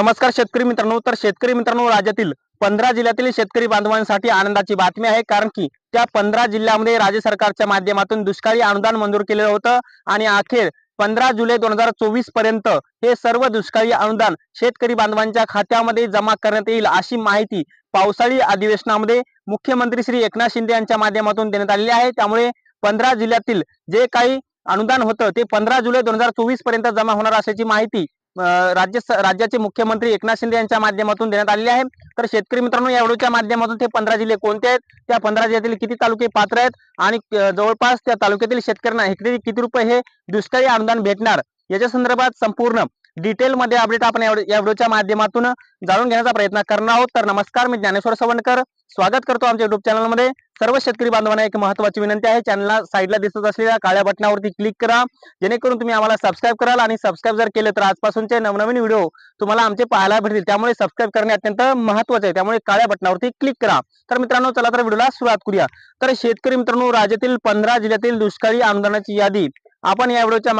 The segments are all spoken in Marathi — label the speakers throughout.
Speaker 1: नमस्कार शेतकरी मित्रांनो तर शेतकरी मित्रांनो राज्यातील पंधरा जिल्ह्यातील शेतकरी बांधवांसाठी आनंदाची बातमी आहे कारण की त्या पंधरा जिल्ह्यामध्ये राज्य सरकारच्या माध्यमातून दुष्काळी अनुदान मंजूर केलेलं होतं आणि अखेर पंधरा जुलै दोन हजार चोवीस पर्यंत हे सर्व दुष्काळी अनुदान शेतकरी बांधवांच्या खात्यामध्ये जमा करण्यात येईल अशी माहिती पावसाळी अधिवेशनामध्ये मुख्यमंत्री श्री एकनाथ शिंदे यांच्या माध्यमातून देण्यात आलेली आहे त्यामुळे पंधरा जिल्ह्यातील जे काही अनुदान होतं ते पंधरा जुलै दोन हजार चोवीस पर्यंत जमा होणार असल्याची माहिती राज्य राज्याचे मुख्यमंत्री एकनाथ शिंदे यांच्या माध्यमातून देण्यात आलेले आहे तर शेतकरी मित्रांनो या व्हिडिओच्या माध्यमातून ते पंधरा जिल्हे कोणते आहेत त्या पंधरा जिल्ह्यातील किती तालुके पात्र आहेत आणि जवळपास त्या तालुक्यातील शेतकऱ्यांना हेक्टरी किती रुपये हे दुष्काळी अनुदान भेटणार याच्या संदर्भात संपूर्ण डिटेलमध्ये अपडेट आपण या व्हिडिओच्या माध्यमातून जाणून घेण्याचा प्रयत्न करणार आहोत तर नमस्कार मी ज्ञानेश्वर सवणकर स्वागत करतो आमच्या युट्यूब चॅनलमध्ये सर्व शेतकरी बांधवांना एक महत्वाची विनंती आहे चॅनलला साईडला दिसत असलेल्या काळ्या बटनावरती क्लिक करा जेणेकरून तुम्ही आम्हाला सबस्क्राईब कराल आणि सबस्क्राईब जर केले तर आजपासूनचे नवनवीन व्हिडिओ तुम्हाला आमचे पाहायला भेटतील त्यामुळे सबस्क्राईब करणे अत्यंत महत्वाचं आहे त्यामुळे काळ्या बटनावरती क्लिक करा तर मित्रांनो चला तर व्हिडिओला सुरुवात करूया तर शेतकरी मित्रांनो राज्यातील पंधरा जिल्ह्यातील दुष्काळी आमदानाची यादी आपण या व्हिडिओच्या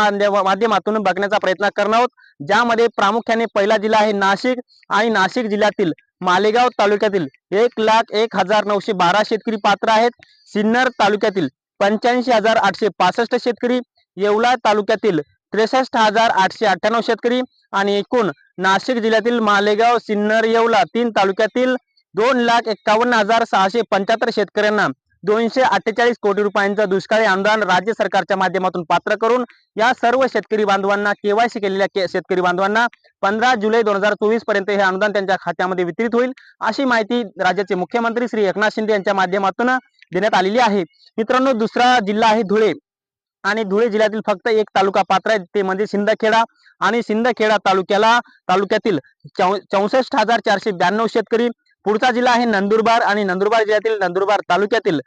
Speaker 1: माध्यमातून बघण्याचा प्रयत्न करणार आहोत ज्यामध्ये प्रामुख्याने पहिला जिल्हा आहे नाशिक आणि नाशिक जिल्ह्यातील मालेगाव तालुक्यातील एक लाख एक हजार नऊशे बारा शेतकरी पात्र आहेत सिन्नर तालुक्यातील पंच्याऐंशी हजार आठशे पासष्ट शेतकरी येवला तालुक्यातील त्रेसष्ट हजार आठशे अठ्ठ्याण्णव शेतकरी आणि एकूण नाशिक जिल्ह्यातील मालेगाव सिन्नर येवला तीन तालुक्यातील दोन लाख एक्कावन्न हजार सहाशे पंच्याहत्तर शेतकऱ्यांना दोनशे अठ्ठेचाळीस कोटी रुपयांचा दुष्काळी अनुदान राज्य सरकारच्या माध्यमातून पात्र करून या सर्व शेतकरी बांधवांना केवायसी केलेल्या शेतकरी बांधवांना पंधरा जुलै दोन हजार चोवीस पर्यंत हे अनुदान त्यांच्या खात्यामध्ये वितरित होईल अशी माहिती राज्याचे मुख्यमंत्री श्री एकनाथ शिंदे यांच्या माध्यमातून देण्यात आलेली आहे मित्रांनो दुसरा जिल्हा आहे धुळे आणि धुळे जिल्ह्यातील फक्त एक तालुका पात्र आहे ते म्हणजे शिंदखेडा आणि सिंदखेडा तालुक्याला तालुक्यातील चौ चौसष्ट हजार चारशे ब्याण्णव शेतकरी पुढचा जिल्हा आहे नंदुरबार आणि नंदुरबार जिल्ह्यातील नंदुरबार तालुक्यातील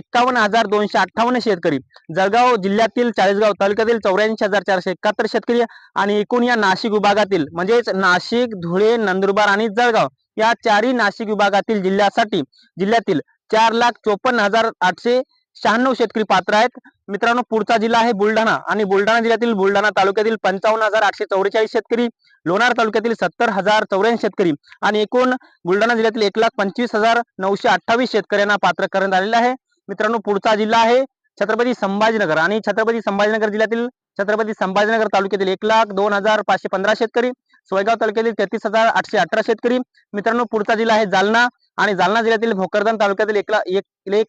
Speaker 1: एक्कावन्न हजार दोनशे अठ्ठावन्न शेतकरी जळगाव जिल्ह्यातील चाळीसगाव तालुक्यातील चौऱ्याऐंशी हजार चारशे एकाहत्तर शेतकरी आणि एकूण या नाशिक विभागातील म्हणजेच नाशिक धुळे नंदुरबार आणि जळगाव या चारही नाशिक विभागातील जिल्ह्यासाठी जिल्ह्यातील चार लाख चोपन्न हजार आठशे शहाण्णव शेतकरी पात्र आहेत मित्रांनो पुढचा जिल्हा आहे बुलढाणा आणि बुलढाणा जिल्ह्यातील बुलढाणा तालुक्यातील पंचावन्न हजार आठशे चौवेचाळीस शेतकरी लोणार तालुक्यातील सत्तर हजार चौऱ्याऐंशी शेतकरी आणि एकूण बुलढाणा जिल्ह्यातील एक लाख पंचवीस हजार नऊशे अठ्ठावीस शेतकऱ्यांना पात्र करण्यात आलेलं आहे मित्रांनो पुढचा जिल्हा आहे छत्रपती संभाजीनगर आणि छत्रपती संभाजीनगर जिल्ह्यातील छत्रपती संभाजीनगर तालुक्यातील एक लाख दोन हजार पाचशे पंधरा शेतकरी सोयगाव तालुक्यातील तेहतीस हजार आठशे अठरा शेतकरी मित्रांनो पुढचा जिल्हा आहे जालना आणि जालना जिल्ह्यातील भोकरदन तालुक्यातील एक लाख एक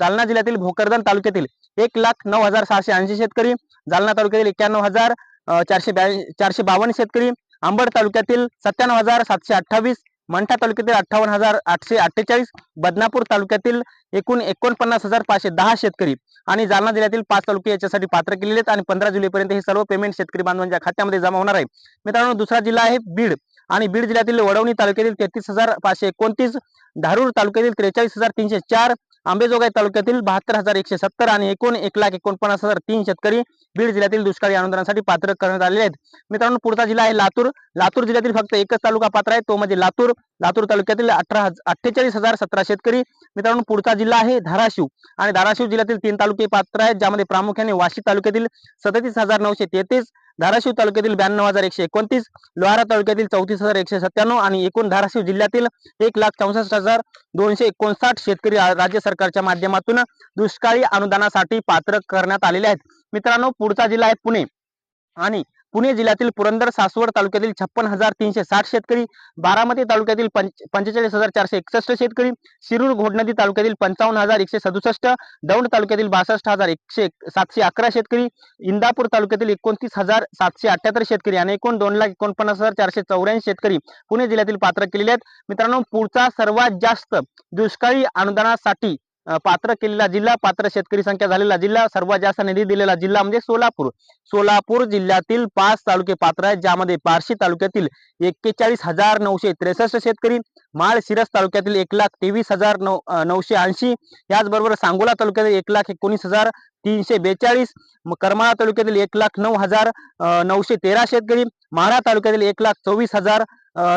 Speaker 1: जालना जिल्ह्यातील भोकरदन तालुक्यातील एक लाख नऊ हजार सहाशे ऐंशी शेतकरी जालना तालुक्यातील एक्क्याण्णव हजार चारशे चारशे बावन्न शेतकरी अंबड तालुक्यातील सत्त्याण्णव हजार सातशे अठ्ठावीस मंठा तालुक्यातील अठ्ठावन्न हजार आठशे अठ्ठेचाळीस बदनापूर तालुक्यातील एकूण एकोणपन्नास हजार पाचशे दहा शेतकरी आणि जालना जिल्ह्यातील पाच तालुके याच्यासाठी पात्र केलेले आहेत आणि पंधरा जुलैपर्यंत हे सर्व पेमेंट शेतकरी बांधवांच्या खात्यामध्ये जमा होणार आहे मित्रांनो दुसरा जिल्हा आहे बीड आणि बीड जिल्ह्यातील वडवणी तालुक्यातील तेहतीस हजार पाचशे एकोणतीस धारूर तालुक्यातील त्रेचाळीस हजार तीनशे चार आंबेजोगाई तालुक्यातील बहात्तर हजार एकशे सत्तर आणि एकूण एक लाख एकोणपन्नास हजार तीन शेतकरी बीड जिल्ह्यातील दुष्काळी अनुदानासाठी पात्र करण्यात आलेले आहेत मित्रांनो पुढचा जिल्हा आहे लातूर लातूर जिल्ह्यातील फक्त एकच तालुका पात्र आहे तो म्हणजे लातूर लातूर तालुक्यातील अठरा अठ्ठेचाळीस हजार सतरा शेतकरी मित्रांनो पुढचा जिल्हा आहे धाराशिव आणि धाराशिव जिल्ह्यातील तीन तालुके पात्र आहेत ज्यामध्ये प्रामुख्याने वाशी तालुक्यातील सदतीस हजार नऊशे धाराशिव तालुक्यातील ब्याण्णव हजार एकशे एकोणतीस लोहारा तालुक्यातील चौतीस हजार एकशे सत्त्याण्णव आणि एकूण धाराशिव जिल्ह्यातील एक लाख चौसष्ट हजार दोनशे एकोणसाठ शेतकरी राज्य सरकारच्या माध्यमातून दुष्काळी अनुदानासाठी पात्र करण्यात आलेले आहेत मित्रांनो पुढचा जिल्हा आहे पुणे आणि पुणे जिल्ह्यातील पुरंदर सासवड तालुक्यातील छप्पन हजार तीनशे साठ शेतकरी बारामती तालुक्यातील पंचेचाळीस हजार चारशे एकसष्ट शेतकरी शिरूर घोडनदी तालुक्यातील पंचावन्न हजार एकशे सदुसष्ट दौंड तालुक्यातील बासष्ट हजार एकशे सातशे अकरा शेतकरी इंदापूर तालुक्यातील एकोणतीस हजार सातशे अठ्याहत्तर शेतकरी आणि एकूण दोन लाख एकोणपन्नास हजार चारशे चौऱ्याऐंशी शेतकरी पुणे जिल्ह्यातील पात्र केलेले आहेत मित्रांनो पुढचा सर्वात जास्त दुष्काळी अनुदानासाठी पात्र केलेला जिल्हा पात्र शेतकरी संख्या झालेला जिल्हा सर्वात जास्त निधी दिलेला जिल्हा म्हणजे सोलापूर सोलापूर जिल्ह्यातील पाच तालुके पात्र आहेत ज्यामध्ये पारशी तालुक्यातील एक्केचाळीस हजार नऊशे त्रेसष्ट शेतकरी माळ शिरस तालुक्यातील एक लाख तेवीस हजार नऊ नऊशे ऐंशी याचबरोबर सांगोला तालुक्यातील एक लाख एकोणीस हजार तीनशे बेचाळीस करमाळा तालुक्यातील एक लाख नऊ हजार नऊशे तेरा शेतकरी माळा तालुक्यातील एक लाख चोवीस हजार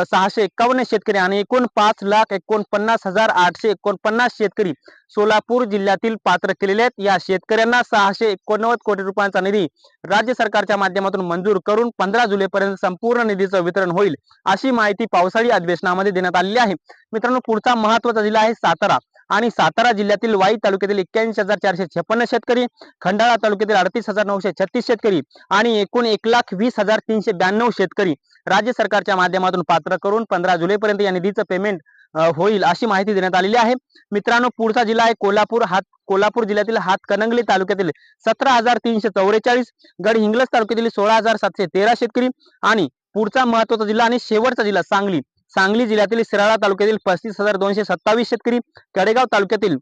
Speaker 1: सहाशे एकावन्न शेतकरी आणि एकूण पाच लाख एकोणपन्नास हजार आठशे एकोणपन्नास शेतकरी सोलापूर जिल्ह्यातील पात्र केलेले आहेत या शेतकऱ्यांना सहाशे एकोणनव्वद कोटी रुपयांचा निधी राज्य सरकारच्या माध्यमातून मंजूर करून पंधरा जुलैपर्यंत संपूर्ण निधीचं वितरण होईल अशी माहिती पावसाळी अधिवेशनामध्ये देण्यात आलेली आहे मित्रांनो पुढचा महत्वाचा जिल्हा आहे सातारा आणि सातारा जिल्ह्यातील वाई तालुक्यातील एक्क्याऐंशी हजार चारशे छप्पन्न शेतकरी खंडाळा तालुक्यातील अडतीस हजार नऊशे छत्तीस शेतकरी आणि एकूण एक लाख वीस हजार तीनशे ब्याण्णव शेतकरी राज्य सरकारच्या माध्यमातून पात्र करून पंधरा जुलैपर्यंत या निधीचं पेमेंट होईल अशी माहिती देण्यात आलेली आहे मित्रांनो पुढचा जिल्हा आहे कोल्हापूर हात कोल्हापूर जिल्ह्यातील हातकणंगले तालुक्यातील सतरा हजार तीनशे चौवेचाळीस गडहिंग्लज तालुक्यातील सोळा हजार सातशे तेरा शेतकरी आणि पुढचा महत्वाचा जिल्हा आणि शेवटचा जिल्हा सांगली सांगली जिल्ह्यातील शिराळा तालुक्यातील पस्तीस हजार दोनशे सत्तावीस शेतकरी कडेगाव तालुक्यातील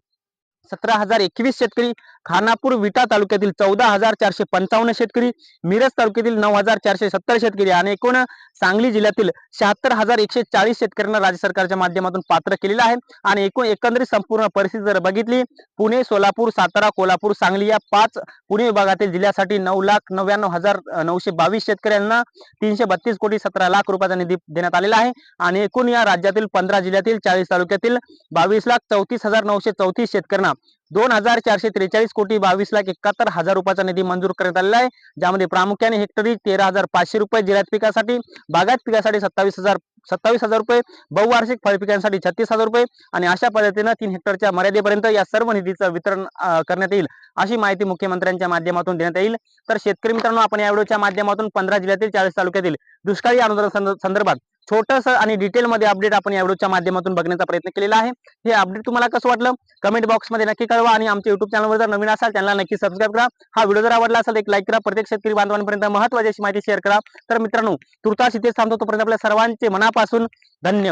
Speaker 1: सतरा हजार एकवीस शेतकरी खानापूर विटा तालुक्यातील चौदा हजार चारशे पंचावन्न शेतकरी मिरज तालुक्यातील नऊ हजार चारशे सत्तर शेतकरी आणि एकूण सांगली जिल्ह्यातील शहात्तर हजार एकशे चाळीस शेतकऱ्यांना राज्य सरकारच्या माध्यमातून पात्र केलेलं आहे आणि एकूण एकंदरीत संपूर्ण परिस्थिती जर बघितली पुणे सोलापूर सातारा कोल्हापूर सांगली या पाच पुणे विभागातील जिल्ह्यासाठी नऊ लाख नव्याण्णव हजार नऊशे बावीस शेतकऱ्यांना तीनशे बत्तीस कोटी सतरा लाख रुपयाचा निधी देण्यात आलेला आहे आणि एकूण या राज्यातील पंधरा जिल्ह्यातील चाळीस तालुक्यातील बावीस लाख चौतीस हजार नऊशे चौतीस शेतकऱ्यांना दोन हजार चारशे त्रेचाळीस कोटी बावीस लाख एकाहत्तर हजार रुपयाचा निधी मंजूर करण्यात आलेला आहे ज्यामध्ये प्रामुख्याने हेक्टरी तेरा हजार पाचशे रुपये जिल्ह्यात पिकासाठी बागायत पिकासाठी सत्तावीस हजार सत्तावीस हजार रुपये बहुवार्षिक फळपिकांसाठी छत्तीस हजार रुपये आणि अशा पद्धतीनं तीन हेक्टरच्या मर्यादेपर्यंत या सर्व निधीचं वितरण करण्यात येईल अशी माहिती मुख्यमंत्र्यांच्या माध्यमातून देण्यात येईल तर शेतकरी मित्रांनो आपण या व्हिडिओच्या माध्यमातून पंधरा जिल्ह्यातील चाळीस तालुक्यातील दुष्काळी अनुदान संदर्भात छोटस आणि डिटेलमध्ये अपडेट आपण या व्हिडिओच्या माध्यमातून बघण्याचा प्रयत्न केलेला आहे हे अपडेट तुम्हाला कसं वाटलं कमेंट बॉक्समध्ये नक्की कळवा आणि आमच्या युट्यूब चॅनलवर जर नवीन असाल त्यांना नक्की सबस्क्राईब करा हा व्हिडिओ जर आवडला असेल एक लाईक करा प्रत्येक शेतकरी बांधवांपर्यंत महत्वाची माहिती शेअर करा तर मित्रांनो तुर्तास इथे थांबतो तोपर्यंत आपल्या सर्वांचे मनापासून धन्यवाद